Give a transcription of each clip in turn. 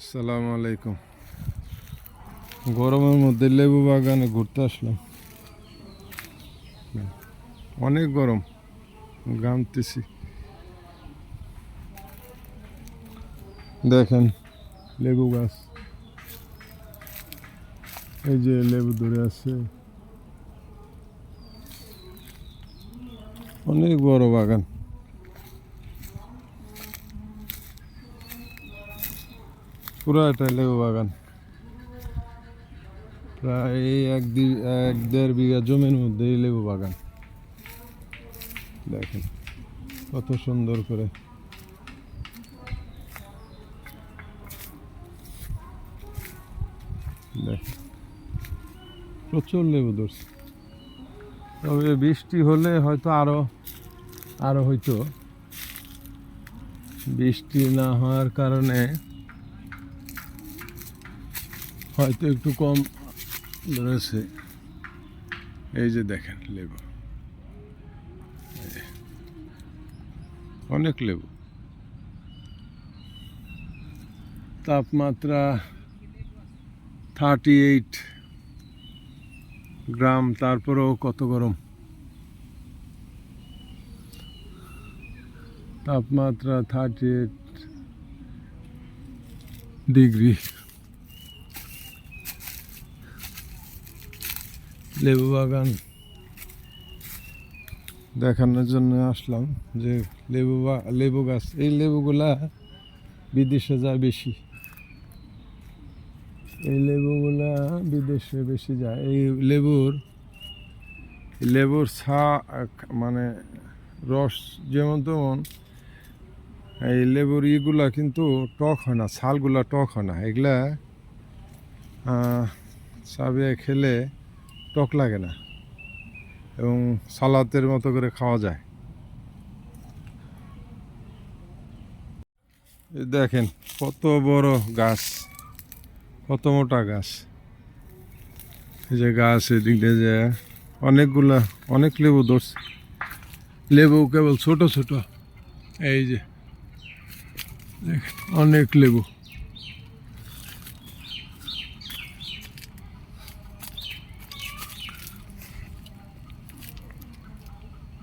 আসসালামু আলাইকুম। গরমের মধ্যে লেবু বাগানে ঘুরতে আসলাম। অনেক গরম গামতেছি দেখেন লেবু গাছ। এই যে লেবু ধরে আছে। অনেক বড় বাগান। পুরো একটা লেবু বাগান। প্রায় এক এক দেড় বিঘা জমির মধ্যে লেবু বাগান। দেখেন, কত সুন্দর করে। প্রচুর লেবু ধরছে। তবে বৃষ্টি হলে হয়তো আরও আরও হয়তো বৃষ্টি না হওয়ার কারণে হয়তো একটু কম ধরেছে এই যে দেখেন লেবু। অনেক লেবু। তাপমাত্রা থার্টি এইট গ্রাম, তারপরেও কত গরম? তাপমাত্রা থার্টি এইট ডিগ্রি লেবু বাগান। দেখানোর জন্য আসলাম যে লেবু বা, লেবু গাছ, এই লেবুগুলা বিদেশে যায় বেশি। এই লেবুগুলা বিদেশে বেশি যায়। এই লেবুর লেবুর ছা মানে রস যেমন তেমন, এই লেবুর ইগুলা কিন্তু টক হয় না, ছালগুলা টক হয় না। এগুলা চাবিয়ে খেলে টক লাগে না। এবং সালাতের মতো করে খাওয়া যায়। দেখেন, কত বড় গাছ, কত মোটা গাছ। এই যে গাছ এদিক দিয়ে যে অনেকগুলা, অনেক লেবু ধরছে। লেবু কেবল ছোট ছোট। এই যে অনেক লেবু।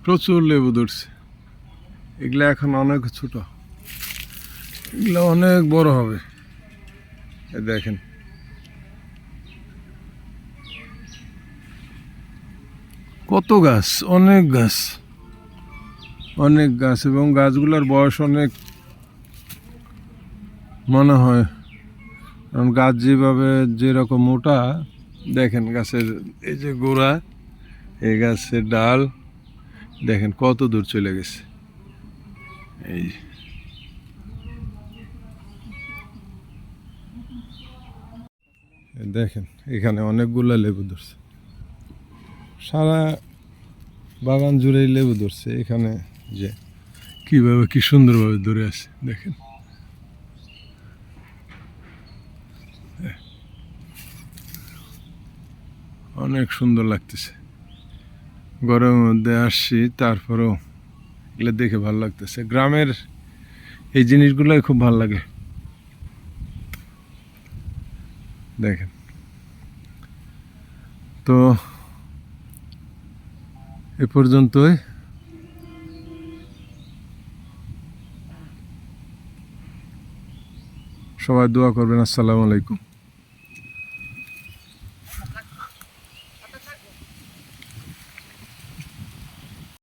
প্রচুর লেবু ধরছে। এগুলা এখন অনেক ছোট। এগুলো অনেক বড় হবে। দেখেন। কত গাছ, অনেক গাছ। অনেক গাছ এবং গাছগুলোর বয়স অনেক। মনে হয়। কারণ গাছ যেভাবে যেরকম মোটা, দেখেন গাছের এই যে গোড়া, এই গাছের ডাল। দেখেন কত দূর চলে গেছে। এই। দেখেন, এখানে অনেকগুলা লেবু ধরছে। সারা বাগান জুড়েই লেবু ধরছে এখানে যে। কীভাবে কি সুন্দরভাবে ধরে আছে, দেখেন। অনেক সুন্দর লাগতেছে। গরমের মধ্যে আসছি, তারপরেও এগুলো দেখে ভালো লাগতেছে। গ্রামের এই জিনিসগুলোই খুব ভালো লাগে। দেখেন। তো এ পর্যন্তই। সবাই দোয়া করবেন। আসসালামু আলাইকুম।